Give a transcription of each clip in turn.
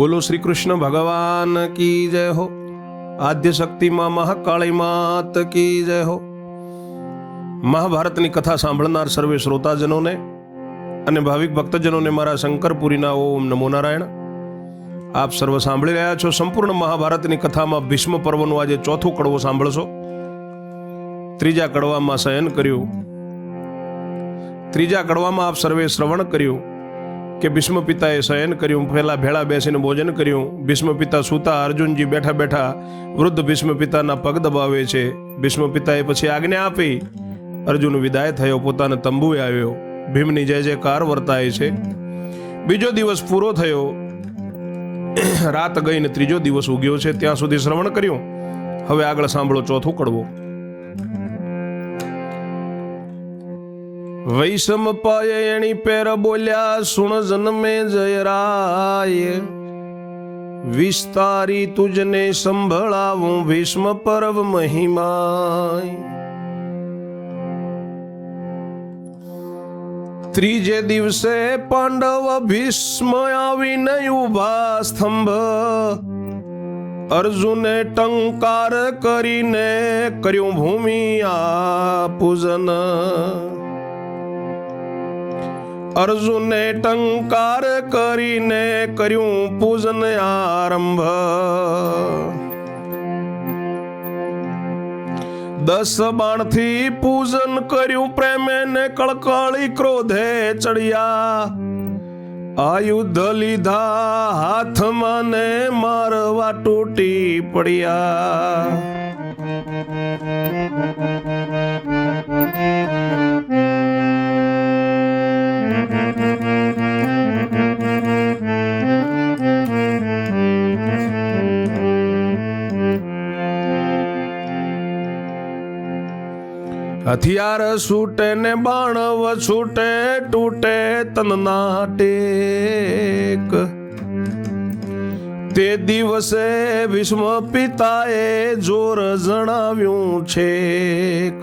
બોલો શ્રી કૃષ્ણ ભગવાન કી જય હો? આદ્ય શક્તિમાં મહાકાળી માત કી જય હો? મહાભારતની કથા સાંભળનાર સર્વે શ્રોતાજનોને અને ભાવિક ભક્તજનોને મારા શંકરપુરીના ઓમ નમો નારાયણ. આપ સર્વ સાંભળી રહ્યા છો સંપૂર્ણ મહાભારતની કથામાં ભીષ્મ પર્વનું આજે ચોથો કડવો સાંભળશો. ત્રીજા કડવામાં શયન કર્યું. ત્રીજા કડવામાં આપ સર્વે શ્રવણ કર્યું. કે ભીષ્મ પિતાએ શયન કર્યું, પહેલા ભેળા બેસીને ભોજન કર્યું. ભીષ્મ પિતા સૂતા અર્જુનજી બેઠા બેઠા વૃદ્ધ ભીષ્મ પિતાના પગ દબાવે છે. ભીષ્મ પિતાએ પછી આજ્ઞા આપી. અર્જુન વિદાય થયો, પોતાના તંબુએ આવ્યો. ભીમની જય જયકાર વર્તાય છે. બીજો દિવસ પૂરો થયો. રાત ગઈને ત્રીજો દિવસ ઉગ્યો છે. ત્યાં સુધી શ્રવણ કર્યું. હવે આગળ સાંભળો ચોથું કડવું. વૈષમ પાય એણી પેર બોલ્યા, સુણ જન્મે જયરાય. વિસ્તારી તુજને સંભળાવું ભીષ્મ પર્વ મહિમાય. ત્રીજે દિવસે પાંડવ ભીષ્મ આવીને ઊભા સ્તંભ. અર્જુને ટંકાર કરીને કર્યું ભૂમિ આ પૂજન. અર્જુને ટંકાર કરીને કર્યું પૂજન આરંભ. દસ બાણથી પૂજન કર્યું પ્રેમે ને કળકળી ક્રોધે ચડ્યા. આયુધ લીધા હાથમાં ને મારવા તૂટી પડ્યા. હથિયાર છૂટે ને બાણવ છૂટે, તૂટે તનના ટેક તે દિવસે ભીષ્મ પિતાએ જોર જણાવ્યું છેક.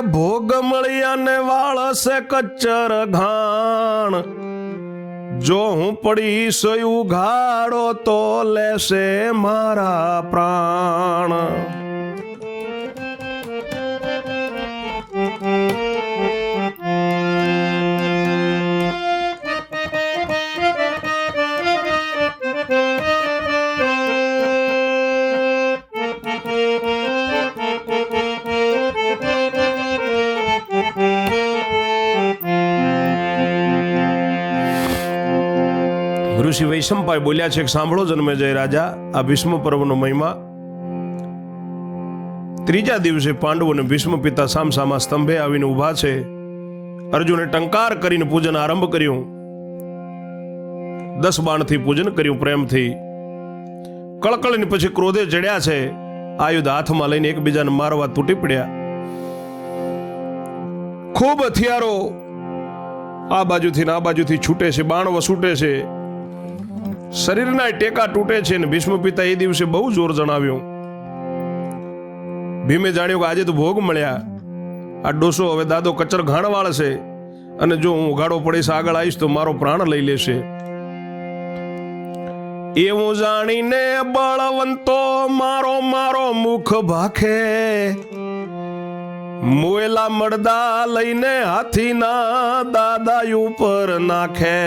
ભોગ મળ્યા ને વાળસે કચ્ચર ઘાણ. જો હું પડીશ ઉઘાડો તો લેશે મારા પ્રાણ. ઋષિ વૈશંપાય બોલ્યા છે સાંભળો જન્મે જય રાજા, આ ભીષ્મ પર્વનો મહિમા. ત્રીજા દિવસે પાંડવો અને ભીષ્મ પિતા સામસામા સ્તંભે આવીને ઊભા છે. અર્જુને ટંકાર કરીને પૂજન આરંભ કર્યું. દસ બાણથી પૂજન કર્યું પ્રેમથી. કળકળીને પછી ક્રોધે ચડ્યા છે. આયુધ હાથમાં લઈને એકબીજાને મારવા તૂટી પડ્યા. ખૂબ હથિયારો આ બાજુથી ને આ બાજુથી છૂટે છે બાણ વસૂટે છે. શરીરના ટેકા તૂટે છે ને ભીષ્મ પિતા એ દિવસે બહુ જોર જણાવ્યું. ભીમે જાણ્યું કે આજે તો ભોગ મળ્યા. આ ડોસો હવે દાદો કચર ઘાણ વાળશે અને જો હું ઉઘાડો પડીશ આગળ આવીશ તો મારો પ્રાણ લઈ લેશે. એવું જાણીને બળવંતો મારો મારો મુખ ભાખે. મોયેલા મડદા લઈને હાથીના દાદા ઉપર નાખે.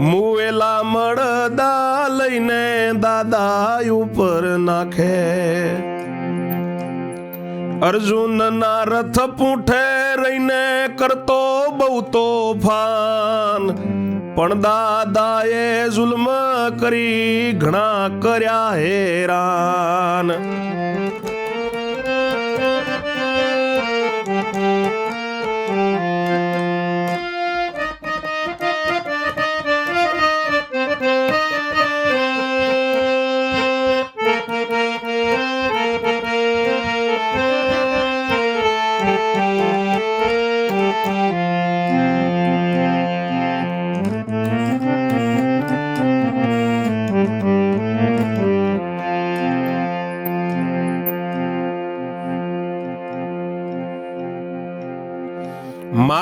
મુએલા મળદા લઈને દાદા ઉપર નાખે. અર્જુન ના રથ પૂઠે રહીને કરતો બહુ તોફાન. પણ દાદાએ જુલ્મ કરી ઘણા કર્યા હેરાન.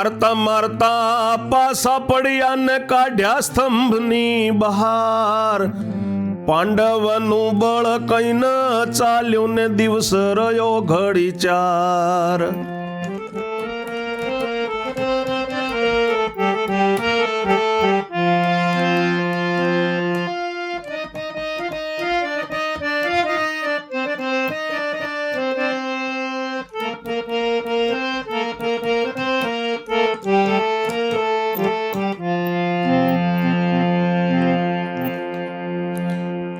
મારતા મારતા પાસા પડ્યા ને કાઢ્યા સ્તંભની બહાર. પાંડવનું બળ કઈ ન ચાલ્યું ને દિવસ રહ્યો ઘડી ચાર.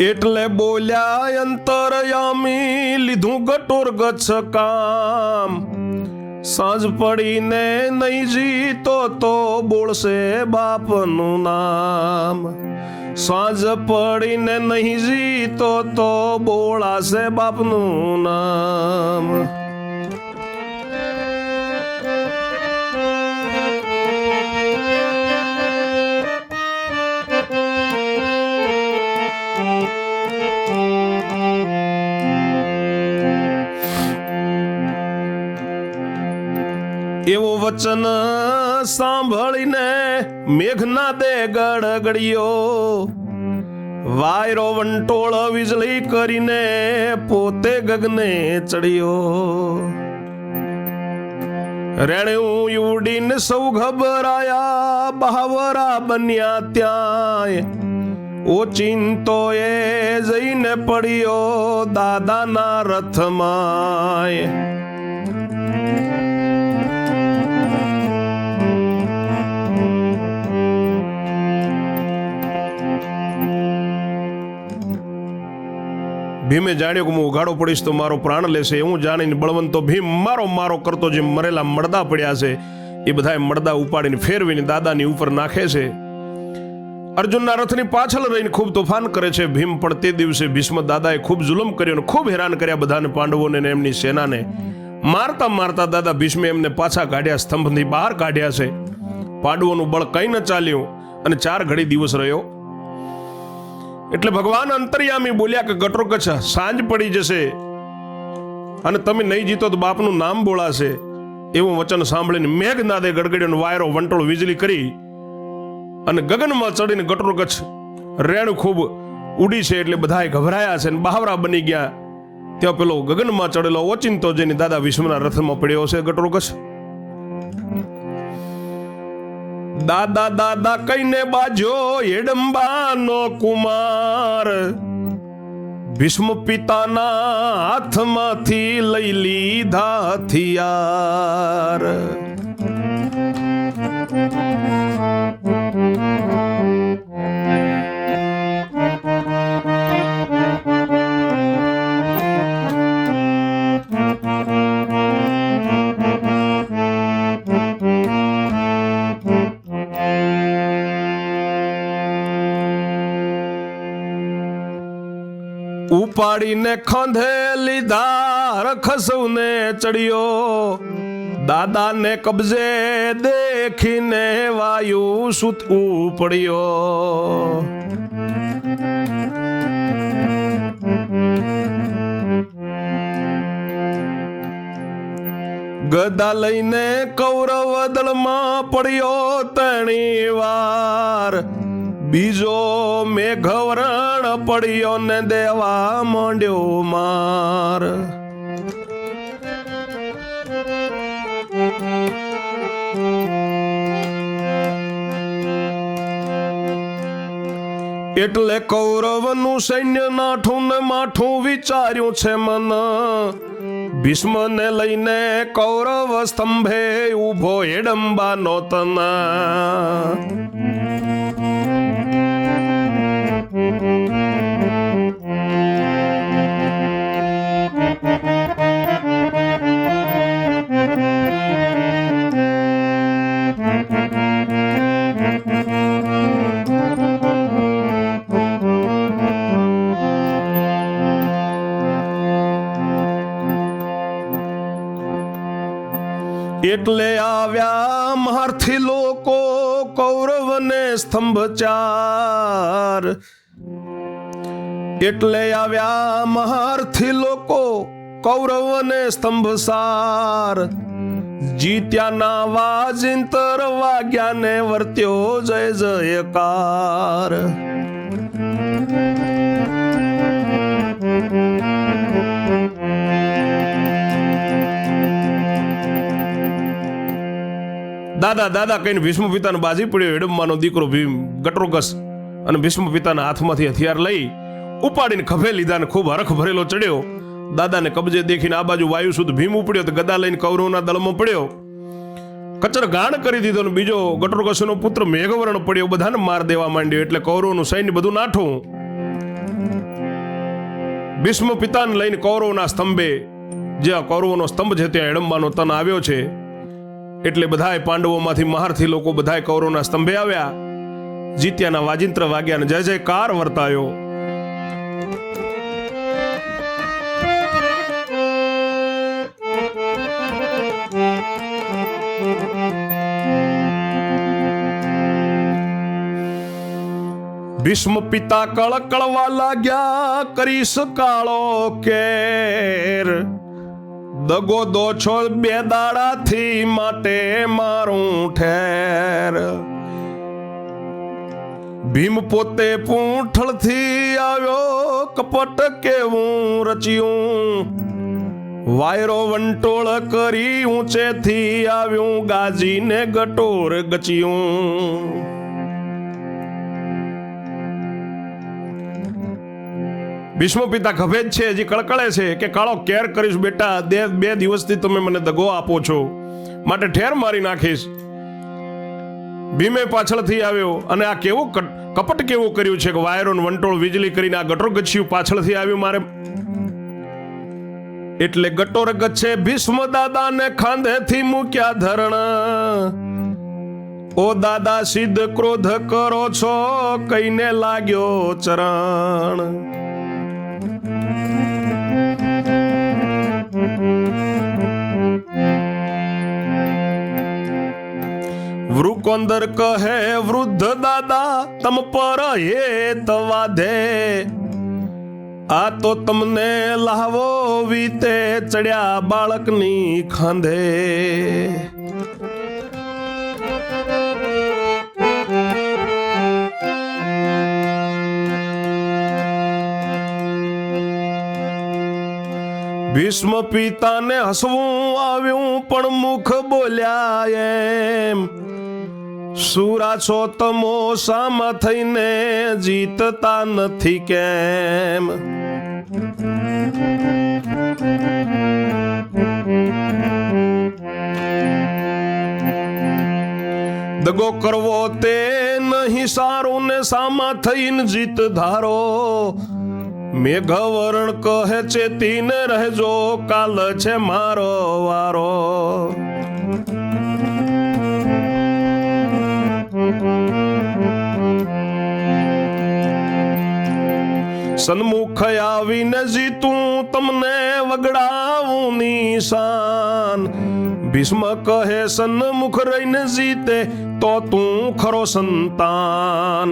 એટલે બોલ્યા, અંતરયામી, લીધું ગટોર ગચ્છ કામ સાંજ પડીને નહીં જીતો તો બોલશે બાપનું નામ. સાંજ પડીને નહીં જીતો તો બોળાશે બાપનું નામ. વચન સાંભળીને મેઘનાદે ગડગડિયો વાયરો વંટોળ વીજળી કરીને પોતે ગગને ચડ્યો. રેણ્યું યુડીને સૌ ગભરાયા, બહાવરા બન્યા ત્યાંય. ઓચિંતો એ જઈને પડ્યો દાદાના રથમાય. ભીમે જાણ્યો કે હું ઉઘાડો પડીશ તો મારો પ્રાણ લેશે. એવું જાણીને બળવંતો ભીમ મારો મારો કરતો જે મરેલા મડદા પડ્યા છે, એ બધાએ મડદા ઉપાડીને ફેરવીને દાદાની ઉપર નાખે છે. અર્જુનના રથની પાછળ રહીને ખૂબ તોફાન કરે છે ભીમ, પણ તે દિવસે ભીષ્મ દાદાએ ખૂબ જુલમ કર્યો અને ખૂબ હેરાન કર્યા બધાને પાંડવોને એમની સેનાને. મારતા મારતા દાદા ભીષ્મે એમને પાછા કાઢ્યા સ્તંભની બહાર કાઢ્યા છે. પાંડવોનું બળ કંઈ ન ચાલ્યું અને ચાર ઘડી દિવસ રહ્યો. એટલે ભગવાન અંતર્યામી બોલ્યા કે, ગટરો કચ્છ, સાંજ પડી જશે અને તમે નહીં જીતો તો બાપનું નામ બોલાશે. એવું વચન સાંભળીને મેઘનાદે ગડગડીનો વાયરો વંટોળ વીજળી કરી અને ગગનમાં ચડીને ગટરો કચ્છ રેણ ખૂબ ઉડી છે એટલે બધાએ ગભરાયા છે અને બહાવરા બની ગયા. ત્યાં પેલો ગગનમાં ચડેલો ઓચિંતો જેની દાદા વિશ્વના રથમાં પડ્યો છે ગટરો કચ્છ. દાદા દાદા કઈને બાજો હેડંબાનો કુમાર. ભીષ્મ પિતાના હાથમાંથી લઈ લીધા હથિયાર. ઉપાડીને ખંધે લીધા રખસૌને ચડ્યો. દાદાને કબજે દેખીને વાયુ સૂતવું પડ્યો ગદા લઈને કૌરવ દળમાં પડ્યો તણી વાર. બીજો મેઘવરણ પડ્યો ને દેવા માંડ્યો માર. એટલે કૌરવનું સૈન્ય નાઠું ને માઠું વિચાર્યું છે મન. ભીષ્મને લઈને કૌરવ સ્તંભે ઊભો હેડંબા નોતના એટલે આવ્યા મહારથી લોકો કૌરવને સ્તંભ ચાર એટલે આવ્યા મહારથી લોકો કૌરવને સ્તંભ સાર જીત્યાના વાજિંતર વાગ્યાને વર્ત્યો જય જયકાર. દાદા દાદા કહીને ભીષ્મ પિતાને બાજી પડ્યો, હેડમ્માનો દીકરો ભીમ ગટરોકસ અને ભીષ્મ પિતાના હાથમાંથી હથિયાર લઈ ઉપાડીને ખભે લીધા ને ખૂબ હરખ ભરેલો ચડ્યો. દાદાને કબજે દેખીને આ બાજુ વાયુ સુધ ભીમ ઉપડ્યો તો ગદા લઈને કૌરવના દળમાં પડ્યો. કચર ગાણ કરી દીધો ને બીજો ગટરોકસનો પુત્ર મેઘવર્ણ પડ્યો, બધાને માર દેવા માંડ્યો એટલે કૌરવનું સૈન્ય બધું નાઠું. ભીષ્મ પિતાને લઈને કૌરવના સ્તંભે, જ્યાં કૌરવનો સ્તંભ છે, ત્યાં હેડમ્બાનો તન આવ્યો છે. એટલે બધાએ પાંડવોમાંથી મહારથી લોકો બધાએ કૌરવના સ્તંભે આવ્યા. જીત્યાના વાજિંત્ર વાગ્યા જય જયકાર વર્તાયો. ભીષ્મ પિતા કળકળવા લાગ્યા, કરીશ કાળો કેર. દગો દો છો બે દાડાથી માટે મારું ઠેર. ભીમ પોતે પૂંઠળથી આવ્યો, કપટ કેવું રચ્યું. વાયરો વંટોળ કરી ઊંચેથી આવ્યું, ગાજીને ગટોર ગચ્યું. ભીષ્મ પિતા ખભે જ છે, હજી કળકળે છે કે કાળો કેર કરીશ બેટા બે બે દિવસથી તમે મને દગો આપો છો. માટે ઠેર મારી નાખીશ. ભીમે પાછળથી આવ્યો અને આ કેવું કપટ કેવું કર્યું છે કે વાયરોન વંટોળ વીજળી કરીને આ ગટોર ગચ્યું પાછળથી આવ્યું મારે? એટલે ગટોર ગચ્છે ભીષ્મ દાદાને ખાંધેથી મૂક્યા ધરણ. ઓ દાદા, સિદ્ધ ક્રોધ કરો છો, કઈને લાગ્યો ચરણ. વૃકોંદર કહે, વૃદ્ધ દાદા, તમ પર હેત વાધે. આ તો તમને લાવો વીતે ચડ્યા બાળકની ખાંધે. ભીષ્મ પિતાને હસવું આવ્યું, પણ મુખ બોલ્યા એમ સુરા છો તમો સામા થઈને જીતતા નથી કેમ? દગો કરવો તે નહીં સારું ને સામા થઈને જીત ધારો. મેઘવરણ કહે, ચેતીને રહેજો, કાલ છે મારો વારો. સન્મુખ આવીને જીતું, તમને વગડાવું નિશાન. ભીષ્મ કહે, સન્મુખ રહીને જીતે, તો તું ખરો સંતાન.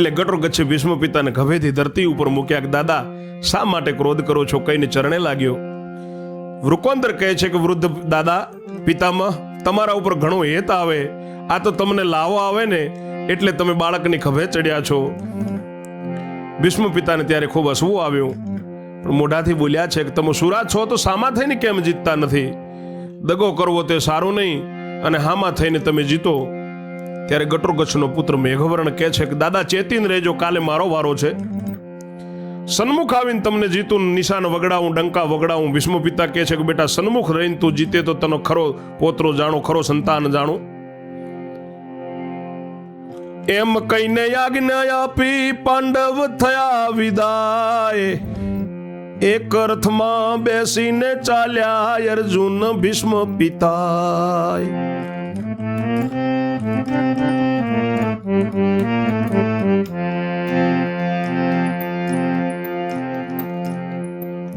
એટલે ગટર ગચ્છે ભીષ્મ પિતાને ગભેથી ધરતી ઉપર મૂક્યા દાદા, શા માટે ક્રોધ કરો છો? કઈને ચરણે લાગ્યો? વૃકોંદર કહે છે કે, વૃદ્ધ દાદા, પિતામહ, તમારા ઉપર ઘણો હેત આવે. આ તો તમને લાવો આવે ને, એટલે તમે બાળકની ખભે ચડ્યા છો. ભીષ્મ પિતાને ત્યારે ખૂબ હસવું આવ્યું. પણ મોઢાથી બોલ્યા છે કે, તમે સુરા છો તો સામા થઈને કેમ જીતતા નથી? દગો કરવો તે સારું નહીં, અને હામાં થઈને તમે જીતો. ત્યારે ગટોગચ્છનો પુત્ર મેઘવર્ણ કહે છે કે, દાદા, ચેતીન રહેજો, કાલે મારો વારો છે. સન્મુખ આવીને તમને જીતું નિશાન વગડાવું, ડંકા વગડાવું. ભીષ્મ પિતા કહે છે કે, બેટા, સન્મુખ રહીને તું જીતે તો તનો ખરો પોતરો જાણો, ખરો સંતાન જાણો. એમ કહીને આજ્ઞા આપી પાંડવ થયા વિદાય. એક અર્થમાં બેસીને ચાલ્યા અર્જુન ભીષ્મ પિતાય.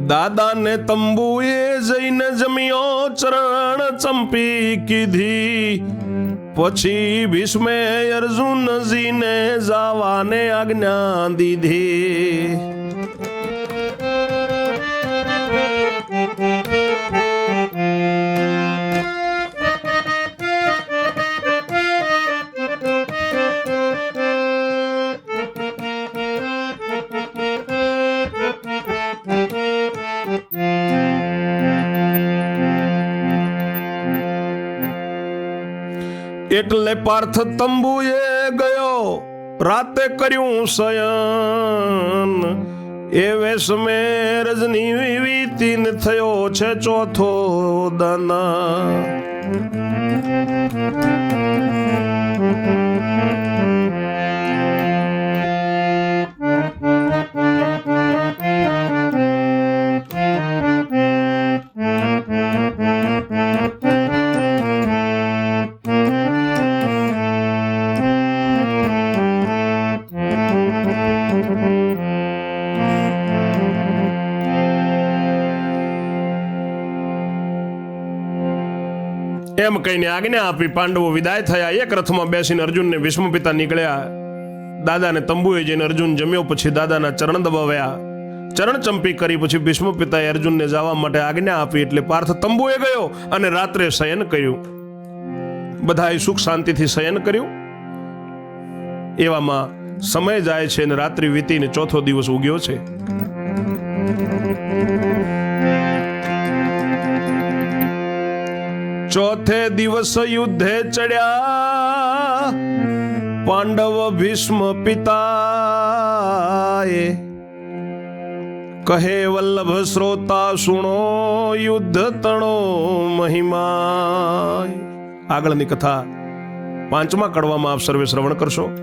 દાદાને તંબુએ જઈને જમ્યો ચરણ ચંપી કીધી. પછી ભીષ્મે અર્જુનજીને જાવાને આજ્ઞા દીધી. એટલે પાર્થ તંબુએ ગયો. રાતે કર્યું શયન. એ વેશમે રજની વીતીન થયો છે ચોથો દાના. એમ કહીને આજ્ઞા આપી પાંડવો વિદાય થયા. એક રથમાં બેસીને અર્જુનને ભીષ્મ પિતા નીકળ્યા. દાદાને તંબુએ જઈને અર્જુન જમ્યો, પછી દાદાના ચરણ દબાવ્યા. ચરણ ચંપી કરી, પછી ભીષ્મ પિતાએ અર્જુનને જવા માટે આજ્ઞા આપી, એટલે પાર્થ તંબુએ ગયો અને રાત્રે શયન કર્યું. બધાએ સુખ શાંતિથી શયન કર્યું. એવામાં સમય જાય છે અને રાત્રિ વીતીને ચોથો દિવસ ઉગ્યો છે. ચોથે દિવસ યુદ્ધે ચડ્યા પાંડવ ભીષ્મ પિતાએ કહે, વલ્લભ શ્રોતા, સુણો યુદ્ધ તણો મહિમા આગળની કથા પાંચમા કડવામાં આપ સર્વે શ્રવણ કરશો.